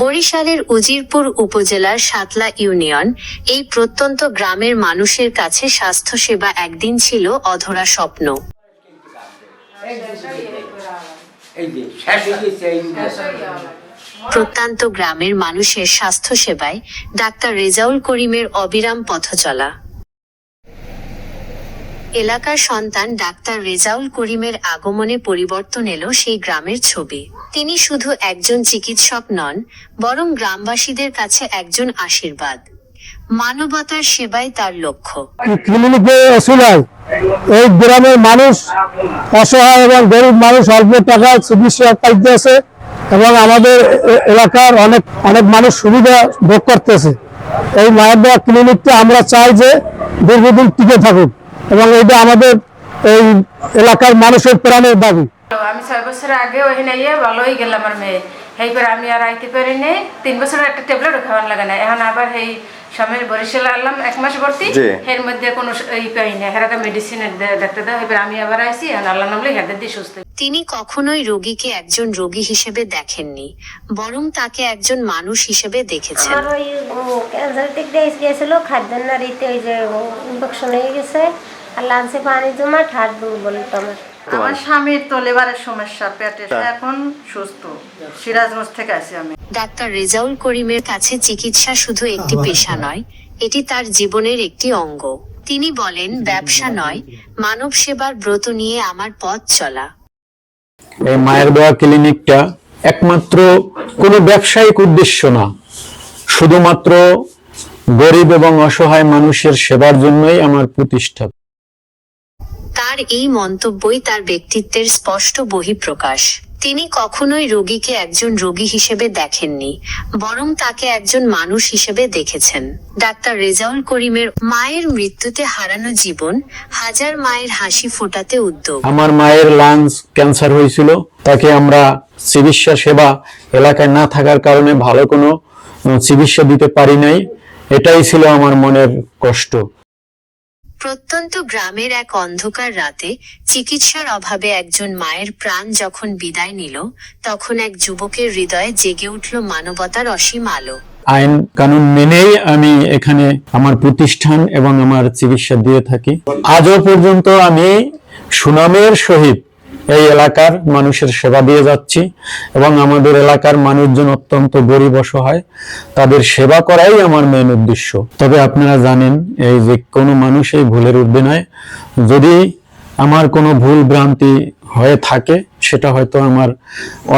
বরিশালের উজিরপুর উপজেলার সাতলা ইউনিয়ন, এই প্রত্যন্ত গ্রামের মানুষের কাছে স্বাস্থ্যসেবা একদিন ছিল অধরা স্বপ্ন। প্রত্যন্ত গ্রামের মানুষের স্বাস্থ্যসেবায় ডাক্তার রেজাউল করিমের অবিরাম পথচলা এলাকার সন্তান ডাক্তার রেজাউল করিমের আগমনে পরিবর্তন এলো সেই গ্রামের ছবি। তিনি শুধু একজন চিকিৎসক নন, বরং গ্রামবাসীদের কাছে একজন আশীর্বাদ। মানবতার সেবাই তার লক্ষ্য। এই গ্রামের মানুষ অসহায় এবং গরিব মানুষ অল্প টাকায় চিকিৎসা পাইতেছে এবং আমাদের এলাকার অনেক অনেক মানুষ সুবিধা ভোগ করতেছে। এই মায়ের ক্লিনিকটা আমরা চাই যে দীর্ঘদিন টিকে থাকুক। এবং এটা আমাদের এই এলাকার মানুষের প্রাণের দাবি। আমি ছয় বছর আগে ওখানে ইয়ে ভালোই গেলাম আমার মেয়ে। সেইবার আমি আর আইতে পারি নাই। তিন বছর একটা ট্যাবলেটও খাওয়ান লাগে না। এখন আবার সেই সময় বরিশাল আনলাম এক মাস ভর্তি। এর মধ্যে কোনো ই পাই না হেরাকে মেডিসিনের ডাক্তার দেওয়া এবার আমি আবার আইসি এখন আল্লাহ নামলে হেদের দিয়ে সুস্থ তিনি কখনোই রোগীকে একজন রোগী হিসেবে দেখেননি বরং তাকে একজন মানুষ হিসেবে দেখেছেন। আমার ওই ক্যান্সার দিক দিয়ে গিয়েছিল। খাদ্য নারীতে ওই যে ইনফেকশন হয়ে গেছে। আর লাঞ্চে পানি জমা ঠাট দুর্বল তো আমার আমার স্বামীর তো লিভারের সমস্যা পেটে সে এখন সুস্থ। সিরাজগঞ্জ থেকে আসি আমি। ডাক্তার রেজাউল করিমের কাছে চিকিৎসা শুধু একটি পেশা নয় এটি তার জীবনের একটি অঙ্গ। তিনি বলেন ব্যবসা নয় মানব সেবার ব্রত নিয়ে আমার পথ চলা। এই মায়ের দেওয়া ক্লিনিকটা একমাত্র কোনো ব্যবসায়িক উদ্দেশ্য না। শুধুমাত্র গরিব এবং অসহায় মানুষের সেবার জন্যই আমার প্রতিষ্ঠা। তার এই মন্তব্যই তার ব্যক্তিত্বের স্পষ্ট বহিঃপ্রকাশ। তিনি কখনোই রোগীকে একজন রোগী হিসেবে দেখেননি, বরং তাকে একজন মানুষ হিসেবে দেখেছেন। ডাক্তার রেজাউল করিমের মায়ের মৃত্যুতে হারানো জীবন হাজার মায়ের হাসি ফোটাতে উদ্যোগ। আমার মায়ের লাংস ক্যান্সার হয়েছিল, তাকে আমরা চিকিৎসা সেবা এলাকায় না থাকার কারণে ভালো কোনো চিকিৎসা দিতে পারি নাই। এটাই ছিল আমার মনের কষ্ট। প্রত্যন্ত গ্রামের এক অন্ধকার রাতে চিকিৎসার অভাবে একজন মায়ের প্রাণ যখন বিদায় নিল, তখন এক যুবকের হৃদয়ে জেগে উঠল মানবতার অসীম আলো। আইন কানুন মেনেই আমি এখানে আমার প্রতিষ্ঠান এবং আমার চিকিৎসা দিয়ে থাকি। আজও পর্যন্ত আমি সুনামের সহিত এই এলাকার মানুষের সেবা দিয়ে যাচ্ছি এবং আমাদের এলাকার মানুষজন অত্যন্ত গরিব অসহায়। তাদের সেবা করাই আমার মেন উদ্দেশ্য। তবে আপনারা জানেন, এই যে কোনো মানুষ এই ভুলের ঊর্ধ্বে নয়। যদি আমার কোনো ভুল ভ্রান্তি হয়ে থাকে, সেটা হয়তো আমার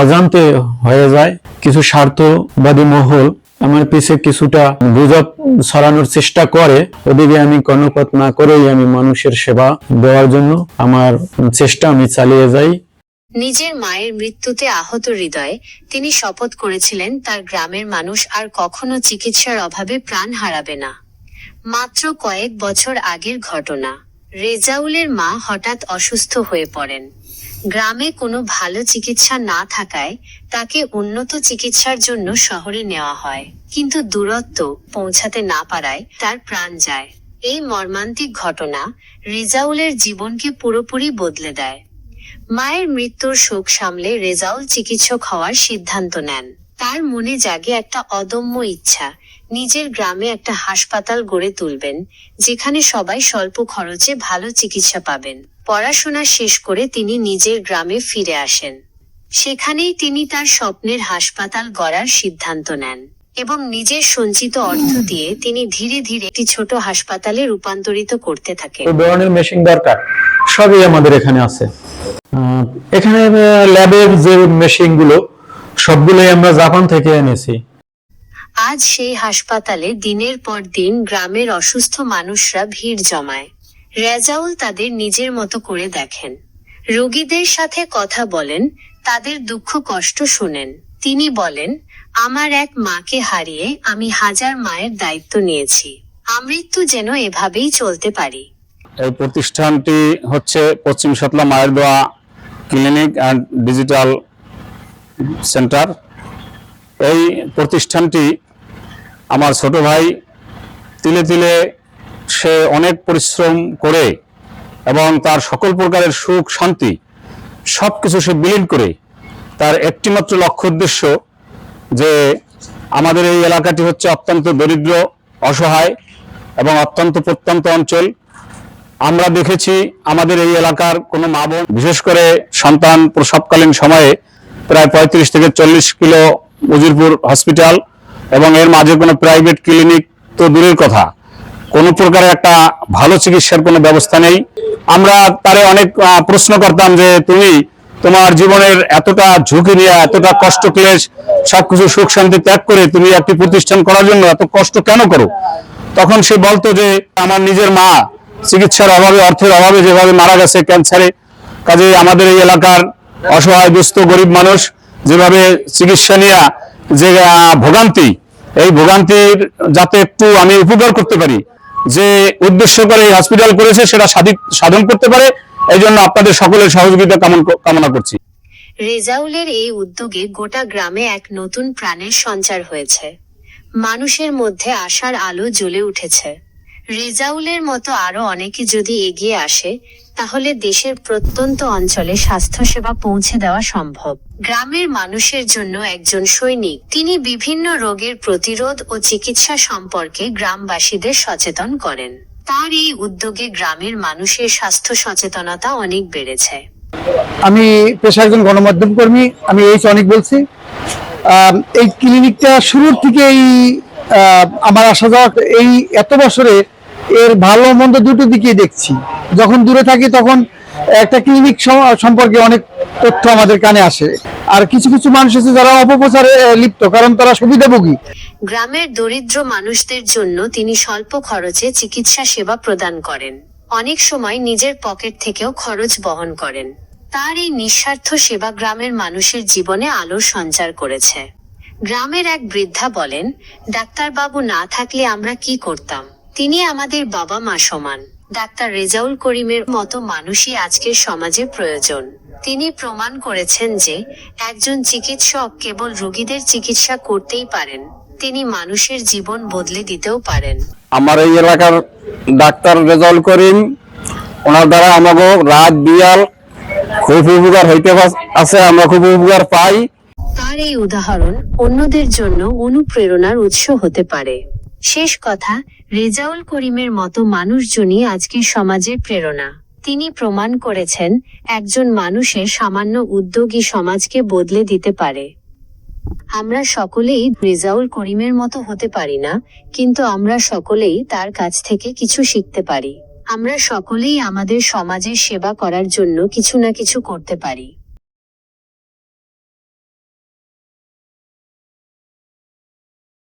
অজান্তে হয়ে যায়। কিছু স্বার্থবাদী মহল আমার পিছে কিছুটা গুজব ছড়ানোর চেষ্টা করে। ওদিকে আমি কর্ণপাত না করেই আমি মানুষের সেবা দেওয়ার জন্য আমার চেষ্টা আমি চালিয়ে যাই। নিজের মায়ের মৃত্যুতে আহত হৃদয়ে তিনি শপথ করেছিলেন, তার গ্রামের মানুষ আর কখনো চিকিৎসার অভাবে প্রাণ হারাবে না। মাত্র কয়েক বছর আগের ঘটনা। রেজাউলের মা হঠাৎ অসুস্থ হয়ে পড়েন। গ্রামে কোনো ভালো চিকিৎসা না থাকায় তাকে উন্নত চিকিৎসার জন্য শহরে নেওয়া হয়। কিন্তু দূরত্ব পৌঁছাতে না পারায় তার প্রাণ যায়। এই মর্মান্তিক ঘটনা রেজাউলের জীবনকে পুরোপুরি বদলে দেয়। মায়ের মৃত্যুর শোক সামলে রেজাউল চিকিৎসক হওয়ার সিদ্ধান্ত নেন। তার মনে জাগে একটা অদম্য ইচ্ছা, নিজের গ্রামে একটা হাসপাতাল গড়ে তুলবেন, যেখানে সবাই স্বল্প খরচে ভালো চিকিৎসা পাবেন। পড়াশোনা শেষ করে তিনি নিজের গ্রামে ফিরে আসেন। সেখানেই তিনি তার স্বপ্নের হাসপাতাল গড়ার সিদ্ধান্ত নেন এবং নিজের সঞ্চিত অর্থ দিয়ে তিনি ধীরে ধীরে একটি ছোট হাসপাতালে রূপান্তরিত করতে থাকেন। ধরনের মেশিন দরকার। সবই আমাদের এখানে আছে। এখানে ল্যাবের যে মেশিনগুলো সবগুলোই আমরা জাপান থেকে এনেছি। আজ সেই হাসপাতালে দিনের পর দিন গ্রামের অসুস্থ মানুষরা ভিড় জমায়। রেজাউল তাদের নিজের মতো করে দেখেন। রোগীদের সাথে কথা বলেন, তাদের দুঃখ কষ্ট শুনেন। তিনি বলেন, আমার এক মাকে হারিয়ে আমি হাজার মায়ের দায়িত্ব নিয়েছি। আমৃত্যু যেন এভাবেই চলতে পারি। এই প্রতিষ্ঠানটি হচ্ছে পশ্চিম সাতলা মায়ের দোয়া ক্লিনিক অ্যান্ড ডিজিটাল সেন্টার। এই প্রতিষ্ঠানটি আমার ছোট ভাই তিলে তিলে সে অনেক পরিশ্রম করে এবং তার সকল প্রকারের সুখ, শান্তি সব কিছু সে বিলীন করে। তার একটিমাত্র লক্ষ্য উদ্দেশ্য যে আমাদের এই এলাকাটি হচ্ছে অত্যন্ত দরিদ্র, অসহায় এবং অত্যন্ত প্রত্যন্ত অঞ্চল। আমরা দেখেছি আমাদের এই এলাকার কোনো মা বোন, বিশেষ করে সন্তান প্রসবকালীন সময়ে প্রায় পঁয়ত্রিশ থেকে চল্লিশ কিলো উজিরপুর হসপিটাল এবং এর মাঝে কোনো প্রাইভেট ক্লিনিক তো দূরের কথা। কোনো প্রকারের একটা ভালো চিকিৎসার কোনো ব্যবস্থা নেই। আমরা তারে অনেক প্রশ্ন করতাম যে তুমি তোমার জীবনের এতটা ঝুঁকি নিয়ে, এতটা কষ্ট ক্লেশ, সবকিছু সুখ শান্তি ত্যাগ করে তুমি একটি প্রতিষ্ঠান করার জন্য এত কষ্ট কেন করো? তখন সে বলতো যে আমার নিজের মা চিকিৎসার অভাবে, অর্থের অভাবে যেভাবে মারা গেছে ক্যান্সারে কাজে আমাদের এই এলাকার অসহায়, দুস্থ, গরিব মানুষ যেভাবে চিকিৎসা নিয়ে যে ভোগান্তি, এই ভোগান্তির যাতে একটু আমি উপকার করতে পারি যে উদ্দেশ্য করে এই হসপিটাল করেছে সেটা সাধন করতে পারে। এই জন্য আপনাদের সকলের সহযোগিতা কামনা করছি। রেজাউলের এই উদ্যোগে গোটা গ্রামে এক নতুন প্রাণের সঞ্চার হয়েছে। মানুষের মধ্যে আশার আলো জ্বলে উঠেছে। রেজাউলের মতো আরও অনেকে যদি এগিয়ে আসে, তাহলে দেশের প্রত্যন্ত অঞ্চলে স্বাস্থ্যসেবা পৌঁছে দেওয়া সম্ভব। গ্রামের মানুষের জন্য একজন সৈনিক, তিনি বিভিন্ন রোগের প্রতিরোধ ও চিকিৎসা সম্পর্কে গ্রামবাসীদের সচেতন করেন। তার এই উদ্যোগে গ্রামের মানুষের স্বাস্থ্য সচেতনতা অনেক বেড়েছে। আমি পেশা একজন গণমাধ্যম কর্মী, আমি এইচ অনেক বলছি। এই ক্লিনিকটা শুরুর থেকেই আমার আসা যাওয়া এই এত বছরে এর ভালো মন্দ দুটো দিকেই দেখছি। যখন দূরে থাকি তখন একটা ক্লিনিক সম্পর্কে অনেক তথ্য আমাদের কানে আসে। আর কিছু কিছু মানুষ আছে যারা অপপ্রচারে লিপ্ত, কারণ তারা সুবিধাভোগী। গ্রামের দরিদ্র মানুষদের জন্য তিনি স্বল্প খরচে চিকিৎসা সেবা প্রদান করেন। অনেক সময় নিজের পকেট থেকেও খরচ বহন করেন। তার এই নিঃস্বার্থ সেবা গ্রামের মানুষের জীবনে আলোর সঞ্চার করেছে। গ্রামের এক বৃদ্ধা বলেন, ডাক্তারবাবু না থাকলে আমরা কি করতাম? তিনি আমাদের বাবা মা সমান। ডাক্তার রেজাউল করিমের মতো মানুষই আজকের সমাজে প্রয়োজন। তিনি প্রমাণ করেছেন যে একজন চিকিৎসক কেবল রোগীদের চিকিৎসা করতেই পারেন তিনি মানুষের জীবন বদলে দিতেও পারেন। আমার এই এলাকার ডাক্তার রেজাউল করিম ওনার দ্বারা আমাকে রাত বিয়াল খুব উপকার হইতে আছে আমরা খুব উপকার পাই। তার এই উদাহরণ অন্যদের জন্য অনুপ্রেরণার উৎস হতে পারে। শেষ কথা, রেজাউল করিমের মতো মানুষজনই আজকের সমাজের প্রেরণা। তিনি প্রমাণ করেছেন, একজন মানুষের সামান্য উদ্যোগী সমাজকে বদলে দিতে পারে। আমরা সকলেই রেজাউল করিমের মতো হতে পারি না, কিন্তু আমরা সকলেই তার কাছ থেকে কিছু শিখতে পারি। আমরা সকলেই আমাদের সমাজের সেবা করার জন্য কিছু না কিছু করতে পারি।